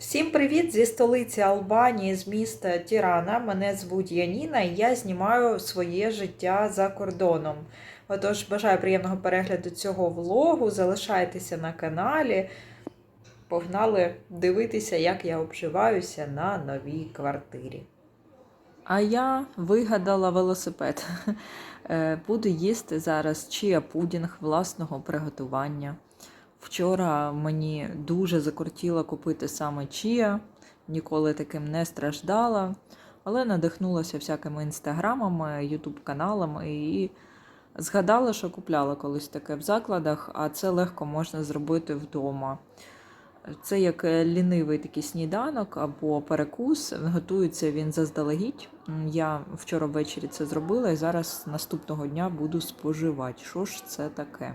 Всім привіт зі столиці Албанії, з міста Тірана. Мене звуть Яніна і я знімаю своє життя за кордоном. Отож, бажаю приємного перегляду цього влогу. Залишайтеся на каналі. Погнали дивитися, як я обживаюся на новій квартирі. А я вигадала велосипед. Е, Буду їсти зараз чия пудінг власного приготування. Вчора мені дуже закортіло купити саме чія, ніколи таким не страждала, але надихнулася всякими інстаграмами, ютуб-каналами і згадала, що купляла колись таке в закладах, а це легко можна зробити вдома. Це як лінивий такий сніданок або перекус. Готується він заздалегідь. Я вчора ввечері це зробила і зараз наступного дня буду споживати. Що ж це таке?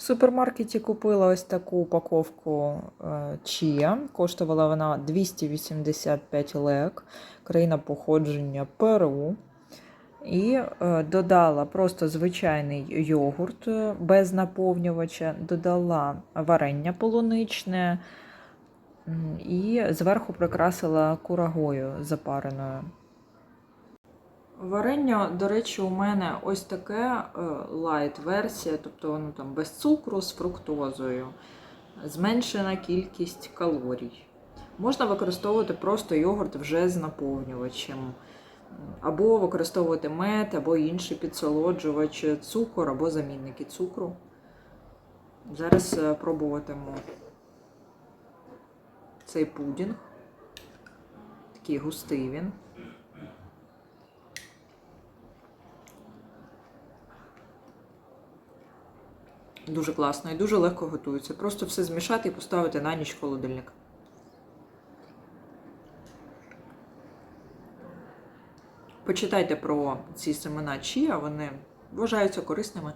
В супермаркеті купила ось таку упаковку е, чія. Коштувала вона 285 лек, країна походження Перу. І е, додала просто звичайний йогурт е, без наповнювача, додала варення полуничне і зверху прикрасила курагою запареною. Варення, до речі, у мене ось таке лайт-версія, тобто воно там без цукру з фруктозою, зменшена кількість калорій. Можна використовувати просто йогурт вже з наповнювачем, або використовувати мед, або інший підсолоджувач, цукор або замінники цукру. Зараз е, пробуватиму цей пудінг. Такий густий він. Дуже класно і дуже легко готується. Просто все змішати і поставити на ніч в холодильник. Почитайте про ці семена чія, вони вважаються корисними.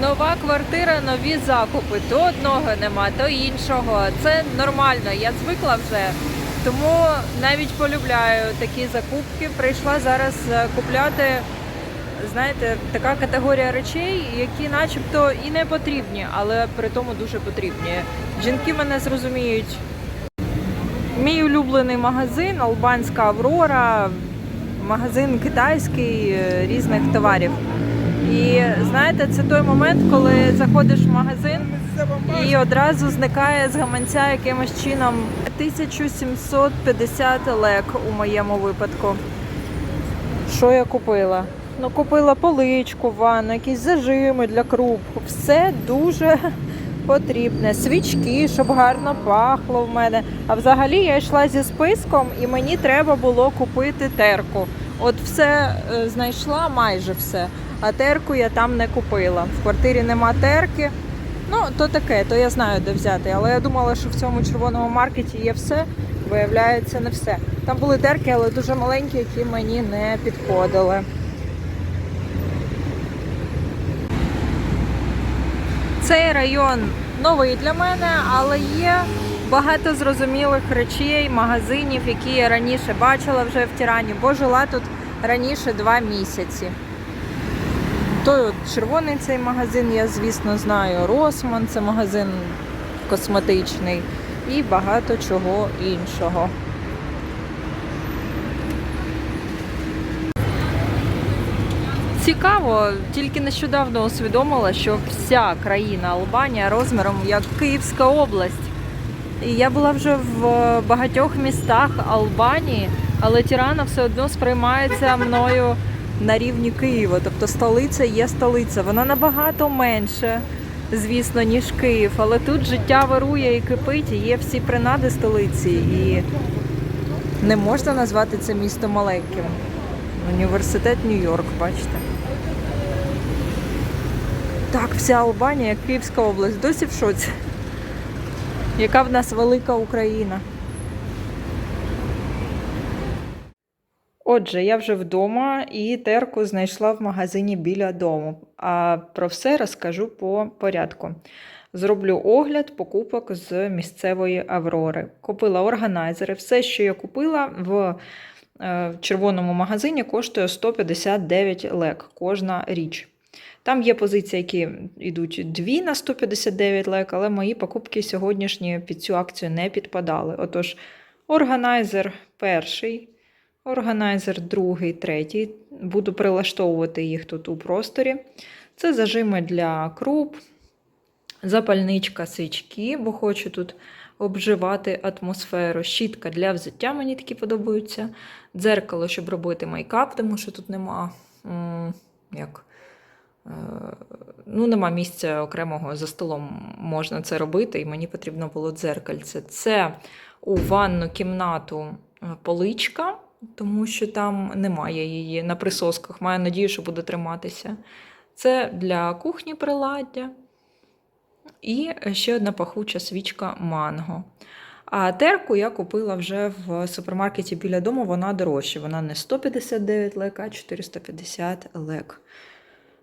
Нова квартира, нові закупи. То одного нема, то іншого. Це нормально, я звикла вже. Тому навіть полюбляю такі закупки. Прийшла зараз е, купляти, знаєте, така категорія речей, які начебто і не потрібні, але при тому дуже потрібні. Жінки мене зрозуміють. Мій улюблений магазин Албанська Аврора, магазин китайський е, різних товарів. І знаєте, це той момент, коли заходиш в магазин і одразу зникає з гаманця якимось чином 1750 лек у моєму випадку. Що я купила? Ну, купила поличку, ванну, якісь зажими для круп. Все дуже потрібне. Свічки, щоб гарно пахло в мене. А взагалі я йшла зі списком і мені треба було купити терку. От все е, знайшла, майже все. А терку я там не купила. В квартирі нема терки. Ну, то таке, то я знаю, де взяти. Але я думала, що в цьому червоному маркеті є все. Виявляється, не все. Там були терки, але дуже маленькі, які мені не підходили. Цей район новий для мене, але є багато зрозумілих речей, магазинів, які я раніше бачила вже в Тірані, бо жила тут раніше два місяці. Той червоний цей магазин, я звісно знаю. Росман це магазин косметичний і багато чого іншого. Цікаво, тільки нещодавно усвідомила, що вся країна Албанія розміром як Київська область. І я була вже в багатьох містах Албанії, але Тірана все одно сприймається мною на рівні Києва. Тобто столиця є столиця. Вона набагато менше, звісно, ніж Київ. Але тут життя вирує і кипить, і є всі принади столиці. І не можна назвати це місто маленьким. Університет Нью-Йорк, бачите. Так, вся Албанія, Київська область, досі в шоці. Яка в нас велика Україна. Отже, я вже вдома і терку знайшла в магазині біля дому. А про все розкажу по порядку. Зроблю огляд покупок з місцевої Аврори. Купила органайзери. Все, що я купила в е, червоному магазині коштує 159 лек кожна річ. Там є позиції, які йдуть дві на 159 лек, але мої покупки сьогоднішні під цю акцію не підпадали. Отож, органайзер перший, органайзер другий, третій. Буду прилаштовувати їх тут у просторі. Це зажими для круп, запальничка свічки, бо хочу тут обживати атмосферу. Щітка для взуття мені такі подобаються. Дзеркало, щоб робити мейкап, тому що тут нема. як, е, ну, нема місця окремого за столом можна це робити, і мені потрібно було дзеркальце. Це у ванну кімнату е, поличка, тому що там немає її на присосках. Маю надію, що буде триматися. Це для кухні приладдя. І ще одна пахуча свічка манго. А терку я купила вже в супермаркеті біля дому, вона дорожча. Вона не 159 лек, а 450 лек.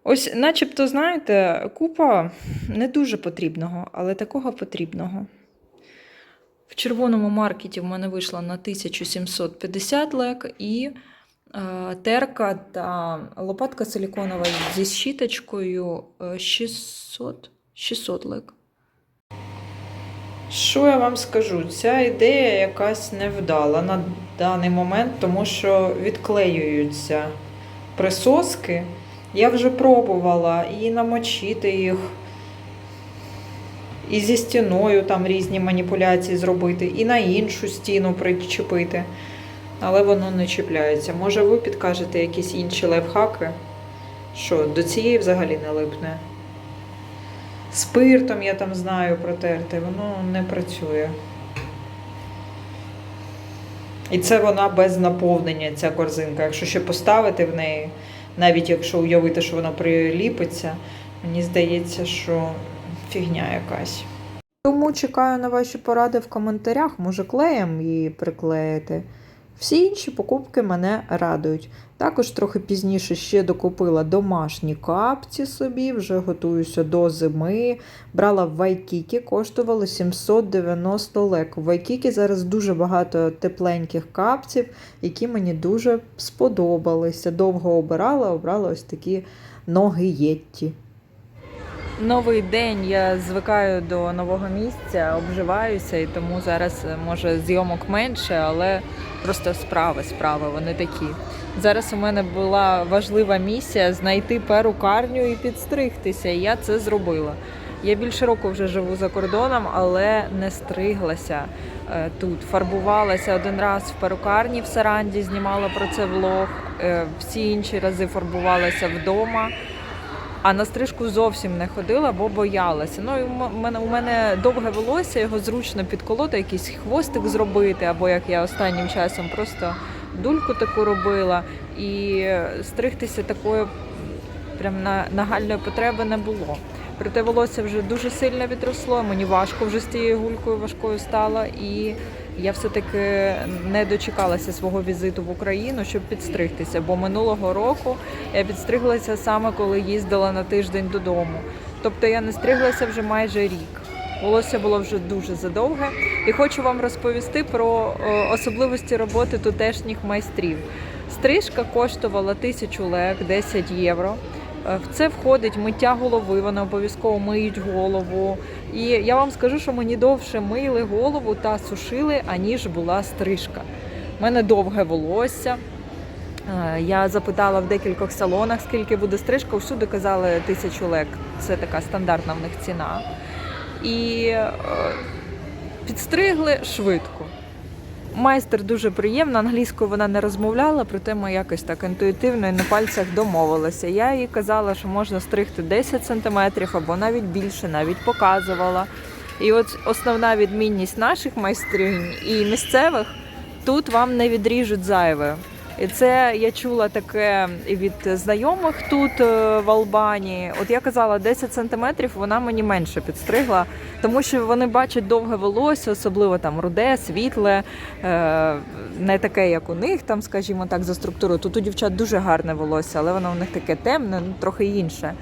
Ось, начебто, знаєте, купа не дуже потрібного, але такого потрібного. Червоному маркеті в мене вийшла на 1750 лек і е, терка та лопатка силіконова зі щіточкою е, 600, 600 лек. Що я вам скажу? Ця ідея якась невдала на даний момент, тому що відклеюються присоски. Я вже пробувала і намочити їх, і зі стіною там різні маніпуляції зробити, і на іншу стіну причепити. Але воно не чіпляється. Може, ви підкажете якісь інші лайфхаки? Що, до цієї взагалі не липне? Спиртом я там знаю протерти, воно не працює. І це вона без наповнення, ця корзинка. Якщо ще поставити в неї, навіть якщо уявити, що вона приліпиться, мені здається, що фігня якась. Тому чекаю на ваші поради в коментарях, може клеєм її приклеїти. Всі інші покупки мене радують. Також трохи пізніше ще докупила домашні капці собі, вже готуюся до зими. Брала в Вайкікі, коштувало 790 лек. В Вайкікі зараз дуже багато тепленьких капців, які мені дуже сподобалися. Довго обирала, обрала ось такі ноги Єтті. Новий день я звикаю до нового місця, обживаюся, і тому зараз е, може зйомок менше, але просто справи, справи, вони такі. Зараз у мене була важлива місія знайти перукарню і підстригтися, і я це зробила. Я більше року вже живу за кордоном, але не стриглася е, тут. Фарбувалася один раз в перукарні в Саранді, знімала про це влог. Е, Всі інші рази фарбувалася вдома. А на стрижку зовсім не ходила, бо боялася. Ну у мене у мене довге волосся, його зручно підколоти, якийсь хвостик зробити, або як я останнім часом просто дульку таку робила. І стригтися такої прям на нагальної потреби не було. Проте волосся вже дуже сильно відросло, мені важко вже з тією гулькою важкою стало, і я все-таки не дочекалася свого візиту в Україну, щоб підстригтися. Бо минулого року я підстриглася саме коли їздила на тиждень додому. Тобто я не стриглася вже майже рік. Волосся було вже дуже задовге. І хочу вам розповісти про е, особливості роботи тутешніх майстрів. Стрижка коштувала тисячу лек, 10 євро. Е, В це входить миття голови, вони обов'язково миють голову. І я вам скажу, що мені довше мили голову та сушили, аніж була стрижка. У мене довге волосся. Е, Я запитала в декількох салонах, скільки буде стрижка. Всюди казали тисячу лек. Це така стандартна в них ціна. І е, підстригли швидко. Майстер дуже приємна, англійською вона не розмовляла, проте ми якось так інтуїтивно і на пальцях домовилися. Я їй казала, що можна стригти 10 сантиметрів або навіть більше, навіть показувала. І от основна відмінність наших майстринь і місцевих тут вам не відріжуть зайве. І це я чула таке від знайомих тут е, в Албанії. От я казала, 10 сантиметрів вона мені менше підстригла, тому що вони бачать довге волосся, особливо там руде, світле, е, не таке, як у них, там, скажімо так, за структурою. Тут у дівчат дуже гарне волосся, але воно в них таке темне, ну трохи інше.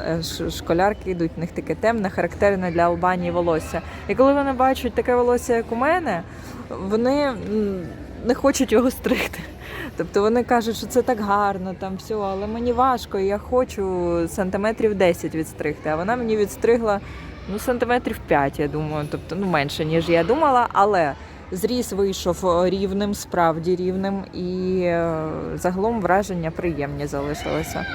Е, школярки йдуть, в них таке темне, характерне для Албанії волосся. І коли вони бачать таке волосся, як у мене, вони не хочуть його стригти. Тобто вони кажуть, що це так гарно, там все, але мені важко, я хочу сантиметрів 10 відстригти, а вона мені відстригла ну, сантиметрів 5, я думаю, тобто ну, менше, ніж я думала, але зріз вийшов рівним, справді рівним, і е, загалом враження приємні залишилися.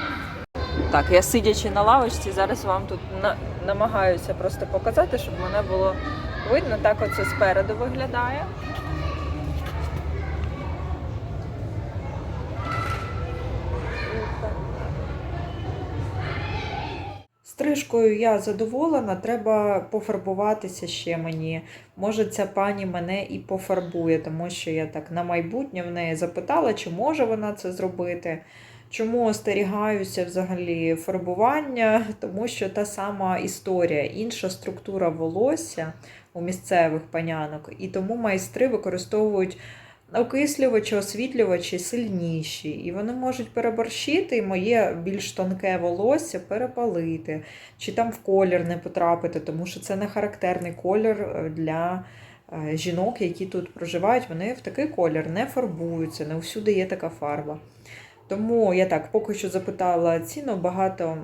Так, я сидячи на лавочці, зараз вам тут на- намагаюся просто показати, щоб мене було видно. Так оце спереду виглядає. Стрижкою я задоволена, треба пофарбуватися ще мені. Може, ця пані мене і пофарбує, тому що я так на майбутнє в неї запитала, чи може вона це зробити. Чому остерігаюся взагалі фарбування? Тому що та сама історія, інша структура волосся у місцевих панянок, і тому майстри використовують окислювачі, освітлювачі сильніші, і вони можуть переборщити і моє більш тонке волосся перепалити, чи там в колір не потрапити, тому що це не характерний колір е, для е, жінок, які тут проживають. Вони в такий колір не фарбуються, не всюди є така фарба. Тому я так поки що запитала ціну, багато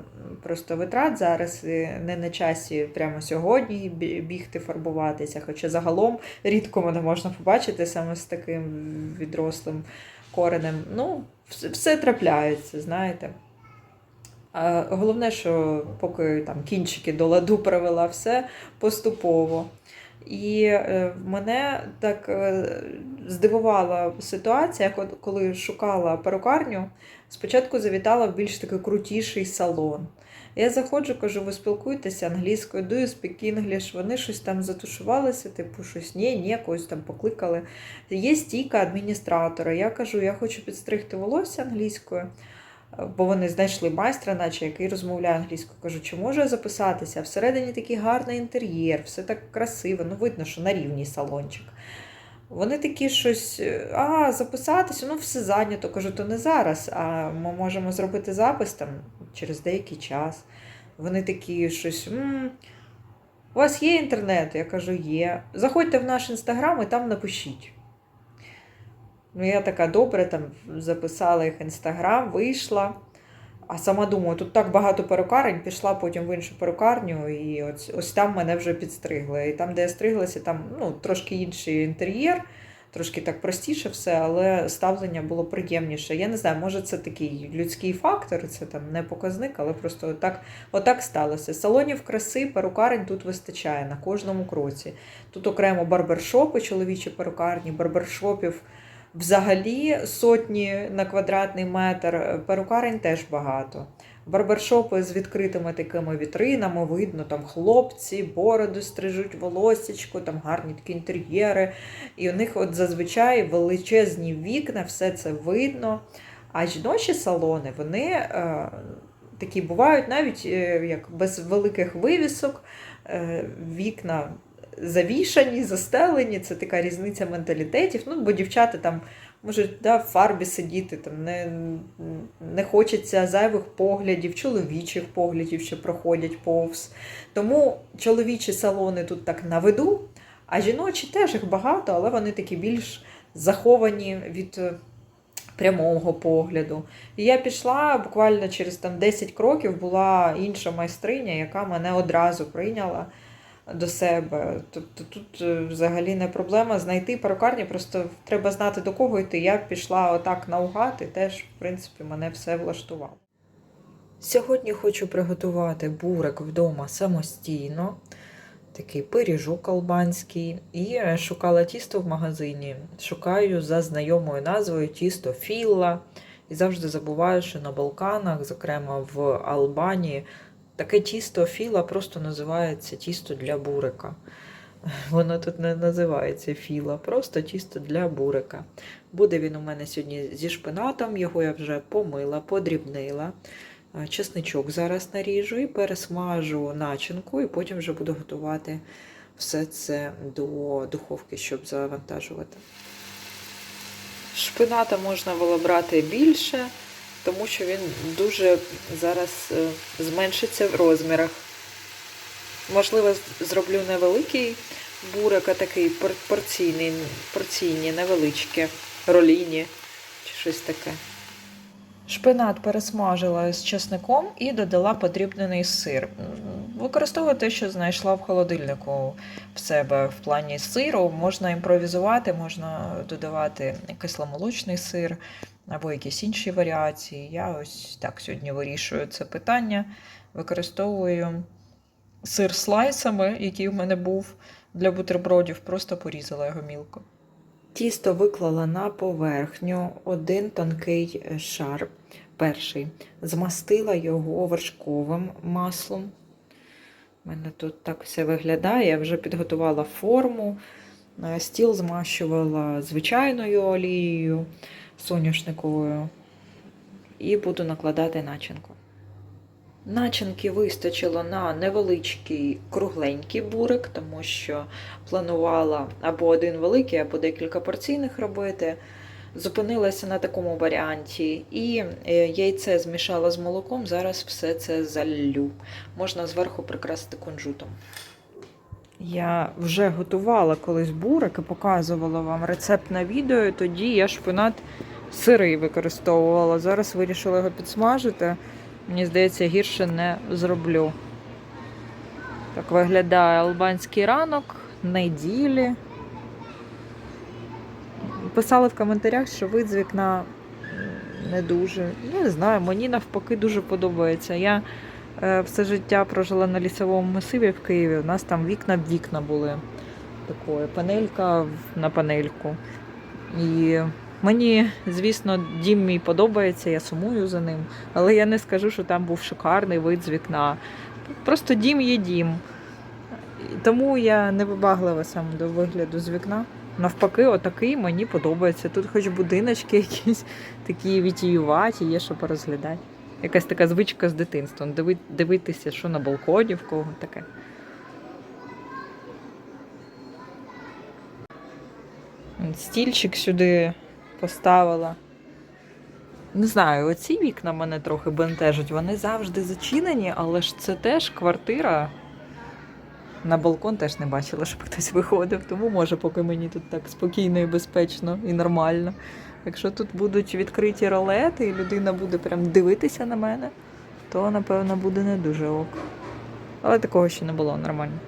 просто витрат зараз не на часі прямо сьогодні бігти фарбуватися. Хоча загалом рідко мене можна побачити саме з таким відрослим коренем. Ну, все, трапляється, знаєте. А головне, що поки там кінчики до ладу привела все поступово. І е, мене так е, здивувала ситуація, коли шукала перукарню. Спочатку завітала в більш такий крутіший салон. Я заходжу, кажу, ви спілкуєтеся англійською, do you speak English? Вони щось там затушувалися, типу, щось ні, ні, когось там покликали. Є стійка адміністратора. Я кажу, я хочу підстригти волосся англійською, бо вони знайшли майстра, наче який розмовляє англійською. Кажу, чи можу записатися? Всередині такий гарний інтер'єр, все так красиво. Ну, видно, що на рівні салончик. Вони такі щось, а, записатися, ну все зайнято. Кажу, то не зараз, а ми можемо зробити запис там через деякий час. Вони такі щось. «М, у вас є інтернет? Я кажу, є. Заходьте в наш інстаграм і там напишіть. Ну, я така добре, там записала їх інстаграм, вийшла. А сама думаю, тут так багато перукарень, пішла потім в іншу перукарню, і ось, ось там мене вже підстригли. І там, де я стриглася, там ну, трошки інший інтер'єр, трошки так простіше все, але ставлення було приємніше. Я не знаю, може це такий людський фактор, це там не показник, але просто отак, отак сталося. Салонів краси, перукарень тут вистачає на кожному кроці. Тут окремо барбершопи, чоловічі перукарні, барбершопів. Взагалі сотні на квадратний метр, перукарень теж багато. Барбершопи з відкритими такими вітринами, видно, там хлопці, бороду стрижуть, волосечко, там гарні такі інтер'єри. І у них от зазвичай величезні вікна, все це видно. А жіночі салони, вони е, такі бувають навіть е, як без великих вивісок, е, вікна завішані, застелені, це така різниця менталітетів. Ну, бо дівчата там можуть да, в фарбі сидіти, там не, не хочеться зайвих поглядів, чоловічих поглядів, що проходять повз. Тому чоловічі салони тут так на виду, а жіночі теж їх багато, але вони такі більш заховані від е, прямого погляду. І я пішла буквально через там 10 кроків була інша майстриня, яка мене одразу прийняла до себе. Тобто тут е, взагалі не проблема знайти перукарню, просто треба знати до кого йти. Я пішла отак наугад і теж, в принципі, мене все влаштувало. Сьогодні хочу приготувати бурик вдома самостійно, такий пиріжок албанський, і е, шукала тісто в магазині. Шукаю за знайомою назвою тісто Філла. І завжди забуваю, що на Балканах, зокрема в Албанії, таке тісто філа просто називається тісто для бурика. Воно тут не називається філа, просто тісто для бурика. Буде він у мене сьогодні зі шпинатом, його я вже помила, подрібнила. Чесничок зараз наріжу і пересмажу начинку, і потім вже буду готувати все це до духовки, щоб завантажувати. Шпината можна було брати більше, тому що він дуже зараз е, зменшиться в розмірах. Можливо, зроблю невеликий бурик, а такий порційний, порційні, невеличкі, роліні. чи щось таке. Шпинат пересмажила з чесником і додала подрібнений сир. Використовую те, що знайшла в холодильнику в себе в плані сиру. Можна імпровізувати, можна додавати кисломолочний сир або якісь інші варіації. Я ось так сьогодні вирішую це питання. Використовую сир слайсами, який в мене був для бутербродів, просто порізала його мілко. Тісто виклала на поверхню один тонкий шар, перший. Змастила його вершковим маслом. У мене тут так все виглядає. Я вже підготувала форму. Е, Стіл змащувала звичайною олією соняшниковою. І буду накладати начинку. Начинки вистачило на невеличкий кругленький бурик, тому що планувала або один великий, або декілька порційних робити. Зупинилася на такому варіанті. І е, яйце змішала з молоком. Зараз все це заллю. Можна зверху прикрасити кунжутом. Я вже готувала колись бурик і показувала вам рецепт на відео. Тоді я шпинат сирий використовувала. Зараз вирішила його підсмажити. Мені здається, гірше не зроблю. Так виглядає албанський ранок неділі. Писали в коментарях, що вид з вікна не дуже. Ну, не знаю, мені навпаки дуже подобається. Я е, все життя прожила на лісовому масиві в Києві. У нас там вікна в вікна були. Такої панелька на панельку. І мені, звісно, дім мій подобається, я сумую за ним. Але я не скажу, що там був шикарний вид з вікна. Просто дім є дім. Тому я не вибаглива саме до вигляду з вікна. Навпаки, отакий мені подобається. Тут хоч будиночки якісь такі вітіюваті, є що порозглядати. Якась така звичка з дитинством. Дивитися, що на балконі, в кого таке. Стільчик сюди поставила. Не знаю, оці вікна мене трохи бентежать. Вони завжди зачинені, але ж це теж квартира. На балкон теж не бачила, щоб хтось виходив, тому може, поки мені тут так спокійно і безпечно і нормально. Якщо тут будуть відкриті ролети і людина буде прям дивитися на мене, то напевно буде не дуже ок. Але такого ще не було нормально.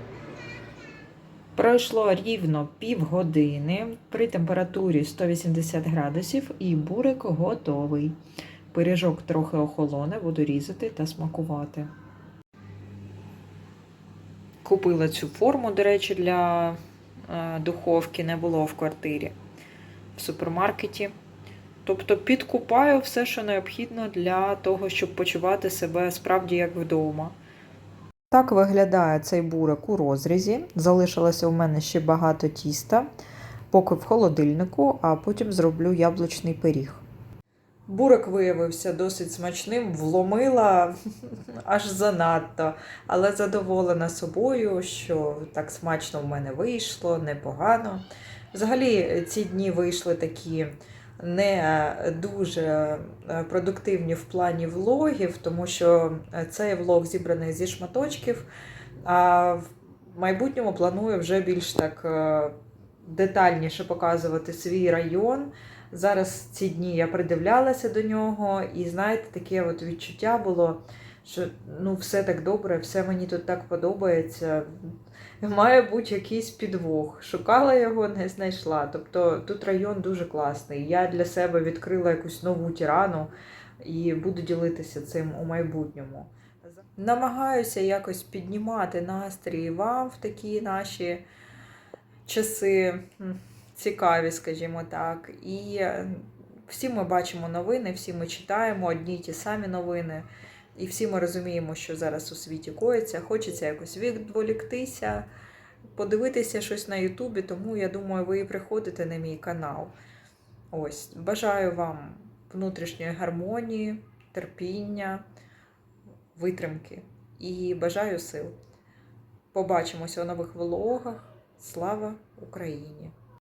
Пройшло рівно півгодини при температурі 180 градусів і бурик готовий. Пиріжок трохи охолоне, буду різати та смакувати. Купила цю форму, до речі, для е, духовки не було в квартирі в супермаркеті. Тобто підкупаю все, що необхідно для того, щоб почувати себе справді як вдома. Так виглядає цей бурик у розрізі. Залишилося у мене ще багато тіста, поки в холодильнику, а потім зроблю яблучний пиріг. Бурик виявився досить смачним, вломила аж занадто, але задоволена собою, що так смачно в мене вийшло, непогано. Взагалі, ці дні вийшли такі не дуже е, продуктивні в плані влогів, тому що е, цей влог зібраний зі шматочків. А в майбутньому планую вже більш так е, детальніше показувати свій район. Зараз ці дні я придивлялася до нього, і знаєте, таке от відчуття було, що ну все так добре, все мені тут так подобається. Має бути якийсь підвох. Шукала його, не знайшла. Тобто тут район дуже класний. Я для себе відкрила якусь нову тирану і буду ділитися цим у майбутньому. Намагаюся якось піднімати настрій вам в такі наші часи цікаві, скажімо так. І всі ми бачимо новини, всі ми читаємо одні й ті самі новини. І всі ми розуміємо, що зараз у світі коїться. Хочеться якось відволіктися, подивитися щось на Ютубі, тому я думаю, ви і приходите на мій канал. Ось, бажаю вам внутрішньої гармонії, терпіння, витримки і бажаю сил. Побачимося у нових влогах. Слава Україні!